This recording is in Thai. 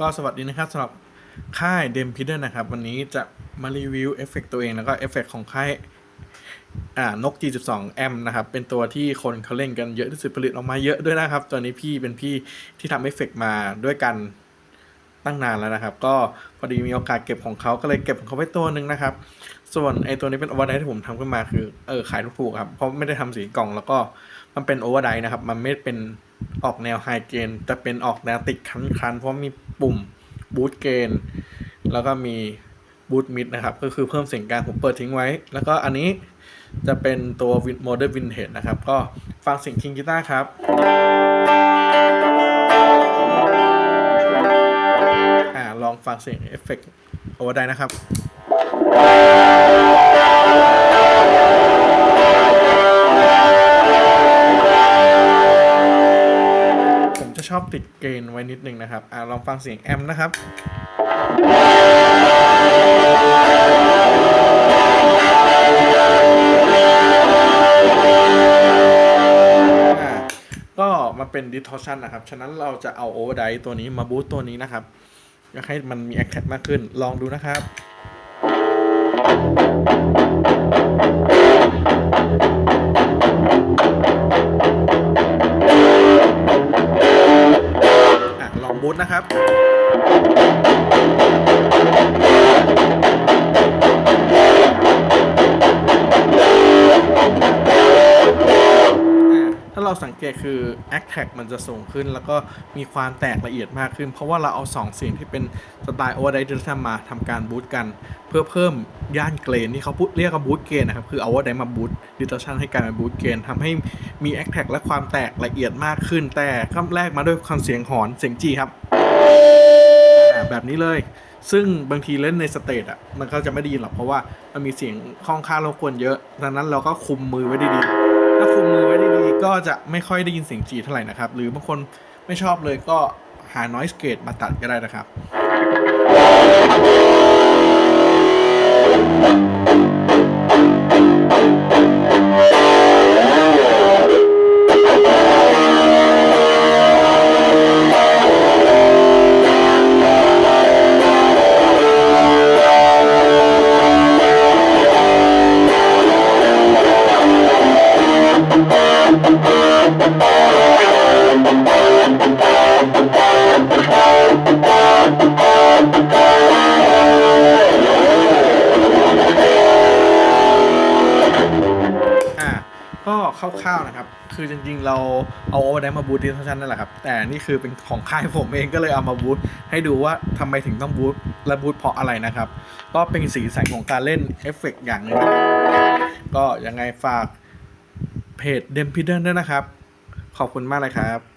ก็สวัสดีนะครับสำหรับค่ายเดมพิเดนนะครับ วันนี้จะมารีวิวเอฟเฟกตัวเอง แล้วก็เอฟเฟกของค่ายอ่านก G12 M นะครับ เป็นตัวที่คนเขาเล่นกันเยอะที่สุดผลิตออกมาเยอะด้วยนะครับ ตัวนี้พี่เป็นพี่ที่ทำเอฟเฟกมาด้วยกัน ตั้งนานแล้วนะครับ ก็พอดีมีโอกาสเก็บของเขาก็เลยเก็บของเขาไว้ตัวหนึ่งนะครับ ส่วนไอตัวนี้เป็นโอเวอร์ไดที่ผมทำขึ้นมาคือเออขายถูกๆครับเพราะไม่ได้ทำสีกล่องแล้วก็มันเป็นโอเวอร์ไดนะครับ มันไม่เป็นออกแนวไฮเกนแต่เป็นออกแนวติดคันๆเพราะมีปุ่มบูตเกนแล้วก็มีบูตมิดนะครับ ก็คือเพิ่มเสียงกลางผมเปิดทิ้งไว้ แล้วก็อันนี้จะเป็นตัวโมเดิร์นวินเทจนะครับ ก็ฟังเสียงคิงกีตาร์ครับ อ่าลองฟังเสียงเอฟเฟกต์โอเวอร์ได้นะครับผมจะชอบติดเกณฑ์ไว้นิดนึงนะครับอ่าลองฟังเสียงแอมนะครับอ่าก็มาเป็น distortion นะครับ ฉะนั้นเราจะเอา overdrive ตัวนี้มาบูตตัวนี้นะครับ อยากให้มันมีแอคแท็มากขึ้น ลองดูนะครับอะลองบูตนะครับ สังเกตคือ a c t a c มันจะสูงขึ้น แล้วก็มีความแตกละเอียดมากขึ้น เพราะว่าเราเอา 2 เสียงที่เป็นสไตล์ overdrive distortion มาทำการบูตกัน เพื่อเพิ่มย่านเกรนที่เขาพูดเรียกว่าบูตเกนนะครับ คือเอา overdrive มาบูต distortion ให้กลายเป็นบูตเกนทำให้มี a c t a c และความแตกละเอียดมากขึ้น แต่ก็แรกมาด้วยความเสียงหอนเสียงจีครับแบบนี้เลย ซึ่งบางทีเล่นในสเตจอะ มันก็จะไม่ได้ยินหรอกเพราะว่ามันมีเสียงข้องค่ารบกวนเยอะ ดังนั้นเราก็คุมมือไว้ดีๆ ถ้าคุมมือไว้ดีๆก็จะไม่ค่อยได้ยินเสียงจีเท่าไหร่นะครับ หรือบางคนไม่ชอบเลยก็หา noise gate มาตัดก็ได้นะครับ อ่าก็คร่าวๆนะครับ คือจริงๆ เราเอาโอเวอร์ไดมาบูตดิสชันนั่นแหละครับ แต่นี่คือเป็นของค่ายผมเองก็เลยเอามาบูตให้ดูว่าทำไมถึงต้องบูตและบูตเพราะอะไรนะครับ ก็เป็นสีสันของการเล่นเอฟเฟกต์อย่างหนึงนะครับก็ยังไงฝากเพจเดมพิเดนด้วยนะครับ ขอบคุณมากเลยครับ